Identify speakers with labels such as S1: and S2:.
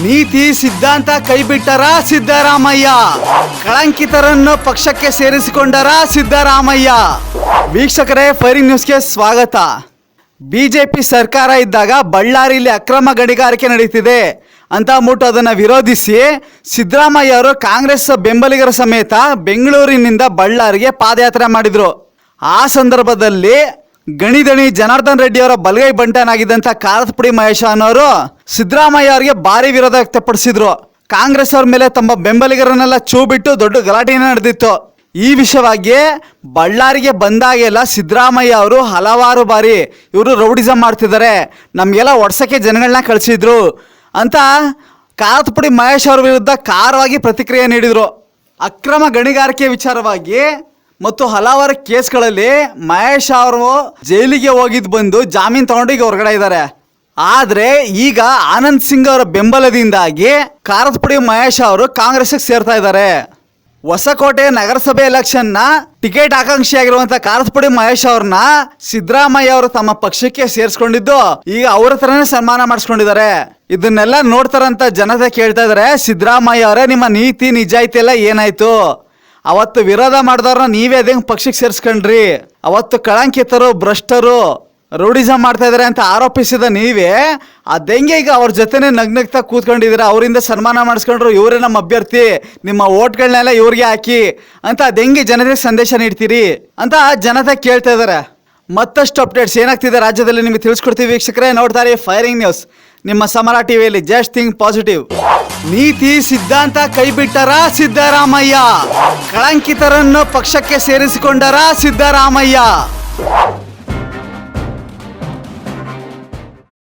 S1: ನೀತಿ ಸಿದ್ಧಾಂತ ಕೈಬಿಟ್ಟರ ಸಿದ್ದರಾಮಯ್ಯ. ಕಳಂಕಿತರನ್ನು ಪಕ್ಷಕ್ಕೆ ಸೇರಿಸಿಕೊಂಡರ ಸಿದ್ದರಾಮಯ್ಯ. ವೀಕ್ಷಕರೇ ಫೈರಿಂಗ್ ನ್ಯೂಸ್ಗೆ ಸ್ವಾಗತ. ಬಿಜೆಪಿ ಸರ್ಕಾರ ಇದ್ದಾಗ ಬಳ್ಳಾರಿಯಲ್ಲಿ ಅಕ್ರಮ ಗಣಿಗಾರಿಕೆ ನಡೀತಿದೆ ಅಂತ ಅಂದ್ಬಿಟ್ಟು ಅದನ್ನು ವಿರೋಧಿಸಿ ಸಿದ್ದರಾಮಯ್ಯ ಅವರು ಕಾಂಗ್ರೆಸ್ ಬೆಂಬಲಿಗರ ಸಮೇತ ಬೆಂಗಳೂರಿನಿಂದ ಬಳ್ಳಾರಿಗೆ ಪಾದಯಾತ್ರೆ ಮಾಡಿದರು. ಆ ಸಂದರ್ಭದಲ್ಲಿ ಗಣಿದಣಿ ಜನಾರ್ದನ್ ರೆಡ್ಡಿ ಅವರ ಬಲಗೈ ಬಂಟನಾಗಿದ್ದಂಥ ಕಾರತ್ಪುಡಿ ಮಹೇಶ ಅನ್ನೋರು ಸಿದ್ದರಾಮಯ್ಯ ಅವರಿಗೆ ಭಾರಿ ವಿರೋಧ ವ್ಯಕ್ತಪಡಿಸಿದ್ರು. ಕಾಂಗ್ರೆಸ್ ಅವ್ರ ಮೇಲೆ ತಮ್ಮ ಬೆಂಬಲಿಗರನ್ನೆಲ್ಲ ಚೂ ಬಿಟ್ಟು ದೊಡ್ಡ ಗಲಾಟೆ ನಡೆದಿತ್ತು. ಈ ವಿಷಯವಾಗಿ ಬಳ್ಳಾರಿಗೆ ಬಂದಾಗೆಲ್ಲ ಸಿದ್ದರಾಮಯ್ಯ ಅವರು ಹಲವಾರು ಬಾರಿ ಇವರು ರೌಡಿಸಮ್ ಮಾಡ್ತಿದ್ದಾರೆ. ನಮಗೆಲ್ಲ ಒಡ್ಸಕ್ಕೆ ಜನಗಳನ್ನ ಕಳಿಸಿದ್ರು ಅಂತ ಕಾರತ್ಪುಡಿ ಮಹೇಶ್ ಅವ್ರ ವಿರುದ್ಧ ಖಾರವಾಗಿ ಪ್ರತಿಕ್ರಿಯೆ ನೀಡಿದರು. ಅಕ್ರಮ ಗಣಿಗಾರಿಕೆ ವಿಚಾರವಾಗಿ ಮತ್ತು ಹಲವಾರು ಕೇಸ್ಗಳಲ್ಲಿ ಮಹೇಶ್ ಅವರು ಜೈಲಿಗೆ ಹೋಗಿದ್ದು ಬಂದು ಜಾಮೀನು ತಗೊಂಡು ಈಗ ಹೊರಗಡೆ ಇದ್ದಾರೆ ಆದರೆ ಈಗ ಆನಂದ್ ಸಿಂಗ್ ಅವರ ಬೆಂಬಲದಿಂದಾಗಿ ಕಾರತ್ಪುಡಿ ಮಹೇಶ್ ಅವರು ಕಾಂಗ್ರೆಸ್ಗೆ ಸೇರ್ತಾ ಇದ್ದಾರೆ ಹೊಸಕೋಟೆ ನಗರಸಭೆ ಎಲೆಕ್ಷನ್ನ ಟಿಕೆಟ್ ಆಕಾಂಕ್ಷಿಯಾಗಿರುವಂತಹ ಕಾರತ್ಪುಡಿ ಮಹೇಶ್ ಅವ್ರನ್ನ ಸಿದ್ದರಾಮಯ್ಯ ಅವರು ತಮ್ಮ ಪಕ್ಷಕ್ಕೆ ಸೇರಿಸ್ಕೊಂಡಿದ್ದು. ಈಗ ಅವ್ರ ಹತ್ರನೇ ಸನ್ಮಾನ ಮಾಡಿಸ್ಕೊಂಡಿದ್ದಾರೆ. ಇದನ್ನೆಲ್ಲ ನೋಡ್ತಾರಂತ ಜನತೆ ಕೇಳ್ತಾ ಇದಾರೆ. ಸಿದ್ದರಾಮಯ್ಯ ಅವರೇ, ನಿಮ್ಮ ನೀತಿ ನಿಜಾಯಿತಿ ಎಲ್ಲ ಏನಾಯ್ತು? ಅವತ್ತು ವಿರೋಧ ಮಾಡಿದವ್ರನ್ನ ನೀವೇ ಅದೇ ಪಕ್ಷಕ್ಕೆ ಸೇರಿಸ್ಕೊಂಡ್ರಿ? ಅವತ್ತು ಕಳಂಕಿತರು, ಭ್ರಷ್ಟರು ರೌಡಿಸಮ್ ಮಾಡ್ತಾ ಇದಾರೆ ಅಂತ ಆರೋಪಿಸಿದ ನೀವೇ ಅದೆಂಗೆ ಈಗ ಅವ್ರ ಜೊತೆನೆ ನಗ್ನಗ್ತಾ ಕೂತ್ಕೊಂಡಿದ್ದೀರಾ ಅವರಿಂದ ಸನ್ಮಾನ ಮಾಡಿಸ್ಕೊಂಡ್ರು ಇವರೇ ನಮ್ಮ ಅಭ್ಯರ್ಥಿ, ನಿಮ್ಮ ಓಟ್ಗಳನ್ನೆಲ್ಲ ಇವ್ರಿಗೆ ಹಾಕಿ ಅಂತ ಅದೆಂಗೆ ಜನರಿಗೆ ಸಂದೇಶ ನೀಡ್ತೀರಿ ಅಂತ ಜನತೆ ಕೇಳ್ತಾ ಇದಾರೆ. ಮತ್ತಷ್ಟು ಅಪ್ಡೇಟ್ಸ್ ಏನಾಗ್ತಿದೆ ರಾಜ್ಯದಲ್ಲಿ ನಿಮಗೆ ತಿಳಿಸ್ಕೊಡ್ತೀವಿ ವೀಕ್ಷಕರೇ. ನೋಡ್ತಾರೆ ಫೈರಿಂಗ್ ನ್ಯೂಸ್ ನಿಮ್ಮ ಸಮರ ಟಿವಿಯಲ್ಲಿ ಜಸ್ಟ್ ಥಿಂಗ್ ಪಾಸಿಟಿವ್. ನೀತಿ ಸಿದ್ಧಾಂತ ಕೈಬಿಟ್ಟರ ಸಿದ್ದರಾಮಯ್ಯ? ಕಳಂಕಿತರನ್ನು ಪಕ್ಷಕ್ಕೆ ಸೇರಿಸಿಕೊಂಡರ ಸಿದ್ದರಾಮಯ್ಯ?